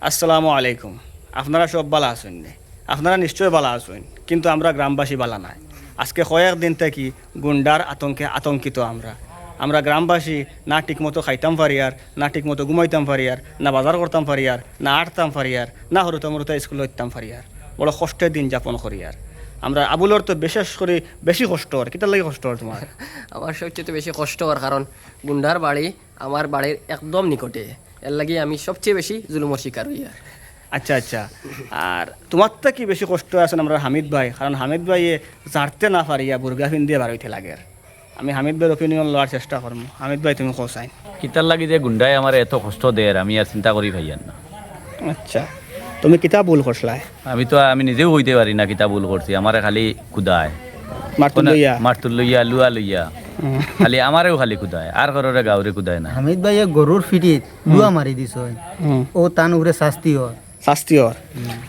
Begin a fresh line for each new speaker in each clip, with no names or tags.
আসসালামু আলাইকুম। আপনারা সব বালা আছেন নে? আপনারা নিশ্চয় বালা আছেন, কিন্তু আমরা গ্রামবাসী বালা নাই। আজকে কয়েক কয়েকদিন থেকে গুন্ডার আতঙ্কে আতঙ্কিত আমরা। আমরা গ্রামবাসী না ঠিকমতো খাইতাম পারিয়ার না ঠিকমতো ঘুমাইতাম পারিয়ার না বাজার করতাম পারিয়ার না আটতাম পারিয়ার না হরুতা মরুতা স্কুল হইতাম পারিয়ার বড় কষ্টের দিন যাপন করি আর। আমরা আবুলর তো বিশেষ করে বেশি কষ্ট আর কিতার লাগে কষ্ট আর তোমার?
আমার সবচেয়ে বেশি কষ্ট হওয়ার কারণ, গুন্ডার বাড়ি আমার বাড়ির একদম নিকটে। এর লাগে আমি সবচেয়ে বেশি জুলুমর শিকার হই আর।
আচ্ছা আচ্ছা। আর তোমার তো কি বেশি কষ্ট আছে আমরা হামিদ ভাই? কারণ হামিদ ভাইয়ে জারতে না পারিয়া বুর্গা ফিন দিয়ে বাড়াইতে লাগে আর। আমি হামিদ ভাইয়ের অপিনিয়ন লওয়ার চেষ্টা করব হামিদ ভাই তুমি কোসাই
কিতার লাগি যে গুন্ডাই আমার এত কষ্ট দেয় আমি আর চিন্তা করি ভাইয়ার না।
আচ্ছা। তুমি কিতাব ভুল করছলাই
আমি তো আমি নিজেও হইতে পারি না কিতা ভুল করছি। আমারে খালি কুদায়
মারতো লইয়া।
মারতুর লইয়া লুয়া লইয়া। খালি আমারেও খালি কুদায় আর ঘরের গাঁৱৰে কুদায় না।
হামিদ ভাইয়ে গরুর ফিটিত লুয়া মারি দিছ ও তান উপরে শাস্তি হয়।
শাস্তি ওর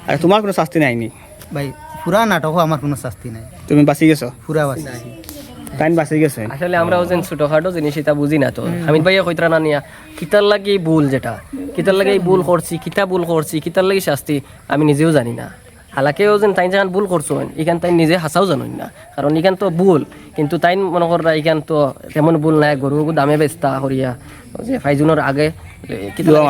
আর তোমার কোনো শাস্তি নাইনি
ভাই পুরা নাটকও আমার কোনো শাস্তি নাই।
তুমি বাঁচি গেছো?
পুরা বাসি
টাইম বাঁচি গেছে?
আসলে আমরাও যেন ছোটখাটো জিনিস এটা বুঝি না তো। হামিদ ভাইয়া কইতরা না নিয়া কিতার লাগে ভুল যেটা? কিতার লাগে ভুল করছি কিতা ভুল করছি কিতার লাগে শাস্তি আমি নিজেও জানি না। হালাকেও যেন তাই যেন ভুল করছ ইখান তাই নিজে হাসাও জানোই না। কারণ ইখান তো ভুল কিন্তু তাই মনে করা ইখান তো তেমন ভুল নাই গরু দামে বেচতা করিয়া ও যে ফাইজুনের আগে
লুয়া?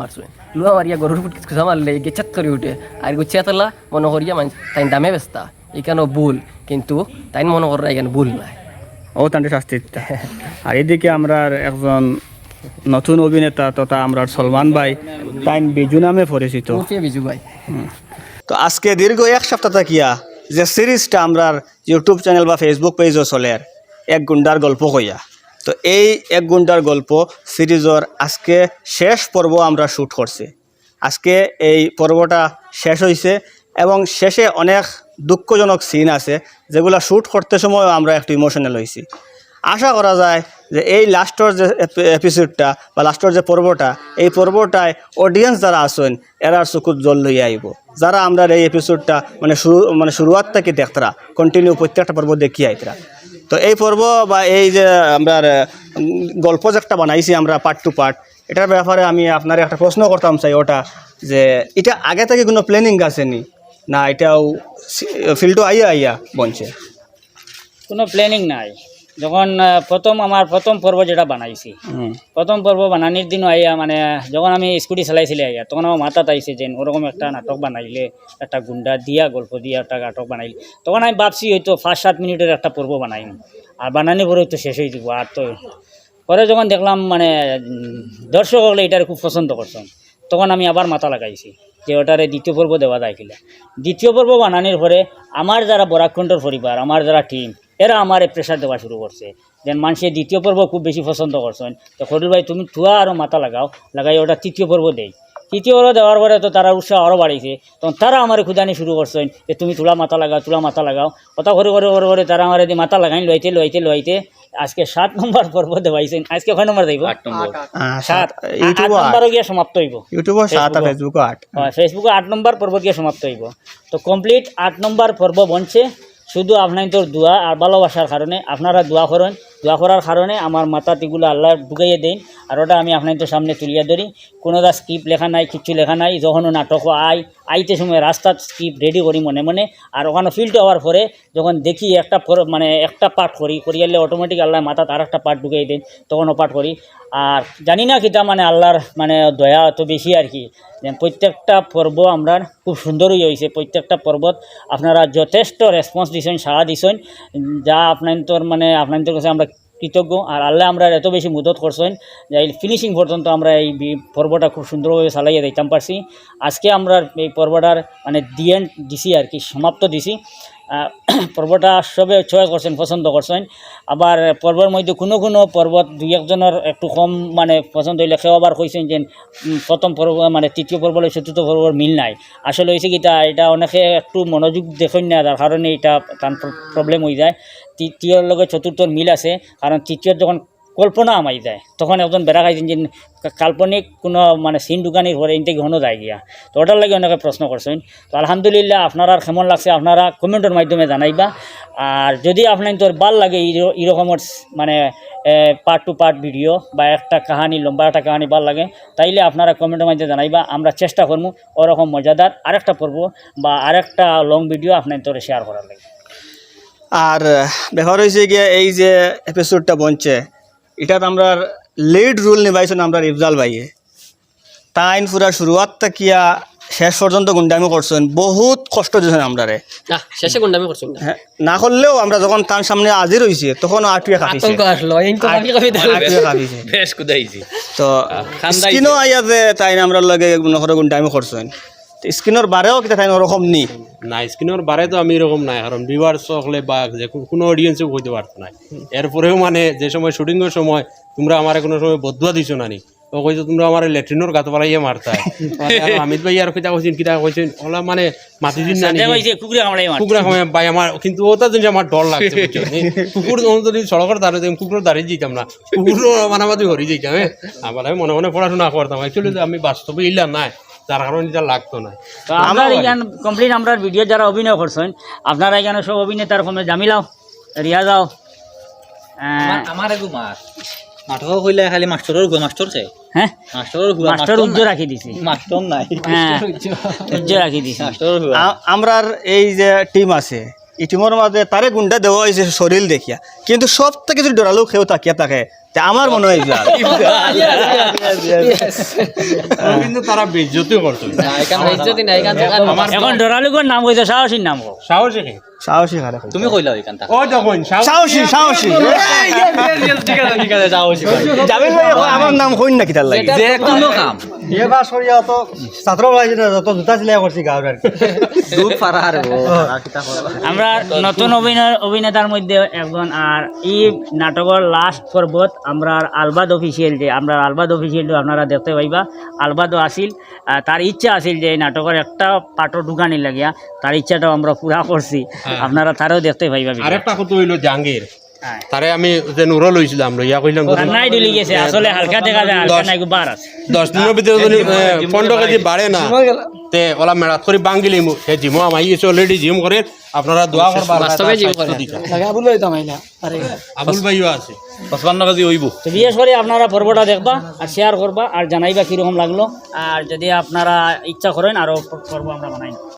মারছো।
লুয়া মারিয়া গরুর ফুট কিছু মারলে গেচাত করে উঠে। আর গুছিয়া তোলা মনে করিয়া মান তাই দামে বেচতা। এখানেও ভুল কিন্তু তাই মনে করা এখানে ভুল নাই।
ও তান্ডে শাস্তি। আর এদিকে আমরা একজন নতুন অভিনেতা তথা আমরা সলমান ভাই টাইম বিজু নামে পরিচিত।
বিজু ভাই।
তো আজকে দীর্ঘ এক সপ্তাহ থাকিয়া যে সিরিজটা আমরা ইউটিউব চ্যানেল বা ফেসবুক পেজও চলে আর এক গুন্ডার গল্প কইয়া। তো এই এক গুন্ডার গল্প সিরিজর আজকে শেষ পর্ব আমরা শ্যুট করছি। আজকে এই পর্বটা শেষ হয়েছে এবং শেষে অনেক দুঃখজনক সিন আছে যেগুলো শ্যুট করতে সময়ও আমরা একটু ইমোশনাল হয়েছি আশা করা যায় যে এই লাস্টর যে এপিসোডটা বা লাস্টর যে পর্বটা, এই পর্বটায় অডিয়েন্স যারা আছেন এরার চকুত জল লইয়া আইব। যারা আমরা এই এপিসোডটা মানে শুরু মানে শুরুয়াত থেকে দেখতরা কন্টিনিউ প্রত্যেকটা পর্ব দেখি আইতরা। তো এই পর্ব বা এই যে আমরা গল্প যে একটা বানাইছি আমরা পার্ট টু পার্ট এটার ব্যাপারে আমি আপনার একটা প্রশ্ন করতাম চাই ওটা, যে এটা আগে থেকে কোনো প্ল্যানিং আসেনি না? এটাও ফিল্ডও আইয়া আইয়া বনছে।
কোনো প্ল্যানিং নাই। যখন প্রথম আমার প্রথম পর্ব যেটা বানাইছি প্রথম পর্ব বানানির দিনও আইয়া মানে যখন আমি স্কুটি চালাইছিলে আইয়া তখন আমার মাথাত আইছে যে ওরকম একটা নাটক বানাইলে একটা গুন্ডা দিয়া গল্প দিয়া একটা নাটক বানাইলে। তখন আমি ভাবছি হয়তো ফার্স্ট সাত মিনিটের একটা পর্ব বানাইম। আর বানানি পরে হয়তো শেষ হয়ে যাব আর তো পরে যখন দেখলাম মানে দর্শক হলে এটার খুব পছন্দ করছেন তখন আমি আবার মাথা লাগাইছি যে ওটারে দ্বিতীয় পর্ব দেওয়া যায় কিনা। দ্বিতীয় পর্ব বানানির পরে আমার যারা বরাকণ্ঠর পরিবার আমার যারা টিম এরা আমার প্রেশার দেওয়া শুরু করছে। যেন মানুষের দ্বিতীয় পর্ব খুব বেশি পছন্দ করছেন। তো খরুল ভাই তুমি থুয়া আরও মাথা লাগাও লাগাই ওটা তৃতীয় পর্ব দেই। তৃতীয় পর্ব দেওয়ার পরে তো তারা উৎসাহ আরও বাড়িছে তখন তারা আমার খুদানি শুরু করছেন যে তুমি তুলা মাথা লাগাও তুলা মাথা লাগাও। কথা করে করে করে করে তারা আমার মাথা লাগাই লইতে লইতে লইতে আজকে সাত নম্বর পর্ব দেওয়াইছেন। আজকে কয় নম্বর দেব
আট নম্বর।
সাত।
ইউটিউব
নম্বরও গিয়ে সমাপ্ত হইব।
ইউটিউব সাত আর।
ফেসবুকও
আট।
হয় ফেসবুকে আট নম্বর পর্ব গিয়ে সমাপ্ত হইব। তো কমপ্লিট আট নম্বর পর্ব বনছে। শুধু আপনার দোয়া আর ভালোবাসার কারণে আপনারা দোয়া করেন। দোয়া করার কারণে আমার মাথাত এগুলো আল্লাহ ঢুকাইয়ে দেন, আর ওটা আমি আপনাদের সামনে তুলিয়া ধরি। কোনো দা স্ক্রিপ্ট লেখা নাই, কিচ্ছু লেখা নাই, যখনও নাটক আই আইতে সময় রাস্তার স্ক্রিপ্ট রেডি করি মনে মনে, আর ওখানে ফিল্ড হওয়ার পরে যখন দেখি একটা মানে একটা পার্ট করি করিয়ালে অটোমেটিক আল্লাহ মাথাত আর একটা পার্ট ঢুকাই দেন, তখনও পাঠ করি। আর জানি না কিতা মানে আল্লাহর মানে দয়া এত বেশি আর কি। প্রত্যেকটা পর্ব আমরা খুব সুন্দরই হয়েছে প্রত্যেকটা পর্বত। আপনারা যথেষ্ট রেসপন্স দিছেন, সাড়া দিছেন, যা আপনাদের মানে আপনাদের কাছে আমরা কৃতজ্ঞ। আর আল্লাহ আমরা এত বেশি মুদত করছেন যে ফিনিশিং পর্যন্ত আমরা এই পর্বটা খুব সুন্দরভাবে চালাইয়া দিতাম পারছি। আজকে আমরা এই পর্বটার মানে দি এন্ড দিছি আর কি, সমাপ্ত দিছি। পর্বটা সবে ছয় করছেন, পছন্দ করছেন। আবার পর্বের মধ্যে কোনো কোনো পর্বত দুই একজনের একটু কম মানে পছন্দ হইলে সেও আবার কইছেন যে প্রথম পর্ব মানে তৃতীয় পর্ব চতুর্থ পর্বর মিল নাই। আসলে হয়েছে কি তা, এটা অনেকে একটু মনোযোগ দেখেন না তার কারণে এটা তার প্রবলেম হয়ে যায়। তৃতীয়র লগে চতুর্থর মিল আছে, কারণ তৃতীয় যখন কল্পনা আমাই যায় তখন একজন বেড়া খাইছেন যে কাল্পনিক কোনো মানে সিন দোকানির ঘরে ইনতে ঘন যায় গিয়া? তো ওটার লাগে অনেকে প্রশ্ন করছেন। তো আলহামদুলিল্লাহ আপনারা কেমন লাগছে আপনারা কমেন্টের মাধ্যমে জানাইবা। আর যদি আপনার তোর ভালো লাগে এই মানে পার্ট টু পার্ট ভিডিও বা একটা কাহানি, লম্বা একটা কাহানি ভালো লাগে, তাইলে আপনারা কমেন্টের মাধ্যমে জানাইবা। আমরা চেষ্টা করব ওরকম মজাদার আরেকটা পর্ব বা আরেকটা লং ভিডিও আপনার তোরে শেয়ার করার লাগে।
আর ব্যাপার হয়েছে গিয়ে এই যে এপিসোডটা বনছে এটাত আমরা লিড রুল নিভাইছেন আমরা ইফজাল ভাইয়ে। তাইন পুরা শুরুয়াত তাকিয়া শেষ পর্যন্ত গুন্ডামি করছেন বহুত কষ্ট দিয়েছেন আমরারে।
না শেষে গুন্ডামি করছেন না।
হ্যাঁ, না করলেও আমরা যখন তার সামনে হাজির হয়েছে তখন আটুয়ে
এই তো।
স্কিনও আইয়া যে তাই আমরা লগে নহরে গুন্ডামি করছেন। স্কিনের বারেও কিতা তাই ওরকম নি?
না স্ক্রিনের বারে তো আমি এরকম নাই কারণ ভিউয়ার্স হলে বা যে কোনো অডিয়েন্সে হইতে পারতো না এরপরেও মানে যে সময় শুটিংয়ের সময় তোমরা আমার কোনো সময় বদুয়া দিছো নানি ও কইছো তোমরা আমার ল্যাট্রিনের গাত পাড়াইয়া মারতা অমিত ভাই আর কিতা কইছেন কিতা কইছেন ওলা মানে মাতি দিন না
কুকুরে কামড়াই মারছে।
কুকুরা সময় ভাই আমার কিন্তু ওটা জিনিস আমার ডর লাগছে কুকুর যদি সড়কের দাঁড়িয়ে দেখুন কুকুর দাঁড়িয়ে যেতাম না। কুকুর মানামাতি হরি যেতাম হ্যাঁ আমার আমি মনে মনে পড়াশোনা করতাম অ্যাকচুয়ালি আমি বাস্তবে ইলা নাই। যার কারণে এটা লাগতো না।
আমরা এখান কমপ্লিট আমরা ভিডিও যারা অভিনয় করছেন আপনারা এখানে সব অভিনেতার জামিলাও রিয়াজাও
আমার এগো মাছ নাটক খালি মাস্টারের গুয়া মাস্টার চাই।
হ্যাঁ
মাস্টারের গুয়া
মাস্টার উজ্জ্ব রাখি দিছি।
মাস্টার নাই।
হ্যাঁ উজ্জ্ব রাখি দিছি।
মাস্টারের গুয়া
এই যে টিম আছে এই টিমের মাঝে তারে গুন্ডা দেওয়া হয়েছে শরীর দেখিয়া। কিন্তু সব থেকে যদি ডরালেও খেয়েও তাকিয়া থাকে তা আমার মনে হয়।
কিন্তু তারা বেজ্জতি করতো
না এখান
ডরালুকর নাম কইছে সাহসীর নাম
সাহসী
সাহসী খারাপ
তুমি কইলা ওইখানটা
ও দেখুন
সাহসী। সাহসী
ঠিক আছে ঠিক আছে যাও
জামিল ভাই আমার নাম হইন না কিতার লাগে।
যে কোনো কাম।
এবার সরিয়া তো ছাত্র ভাই যত জুতা সিলাই করছি গাঁর আর কি।
দুধ পারা আর
আমরা নতুন অভিনয় অভিনেতার মধ্যে একজন আর এই নাটকের লাস্ট পর্বত আমরা আলবাদ অফিসিয়াল যে আমরা আলবাদ অফিসিয়ালটো আপনারা দেখতে পাইবা। আলবাদও আসিল তার ইচ্ছা আছিল যে এই নাটকের একটা পাটো ঢুকানি লাগিয়া তার ইচ্ছাটাও আমরা পুরা করছি। আপনারা তারও দেখতে পাইবা।
আরেকটা কথা হইল জাহাঙ্গীর।
হ্যাঁ।
তারে আমি যে নুরো লইছিলাম লইয়া কইলাম
আর নাই ডুলি গেছে আসলে হালকা দেখা যায় হালকা নাই বার আছে।
দশ দিনের ভিতরে যদি পনেরো কেজি বাড়ে না তে ওলা বাঙ্গিলি হে জিমো আমাই অলরেডি জিম করে আপনারা দোয়া করবা
বাস্তবে জিম।
দিতা। আবুল ভাইও আছে
পঁচপান্ন কেজি হইব।
তো বিশেষ করে আপনারা পর্বটা দেখবা আর শেয়ার করবা আর জানাইবা কীরকম লাগল। আর যদি আপনারা ইচ্ছা করেন আরও পর্ব আমরা বানাই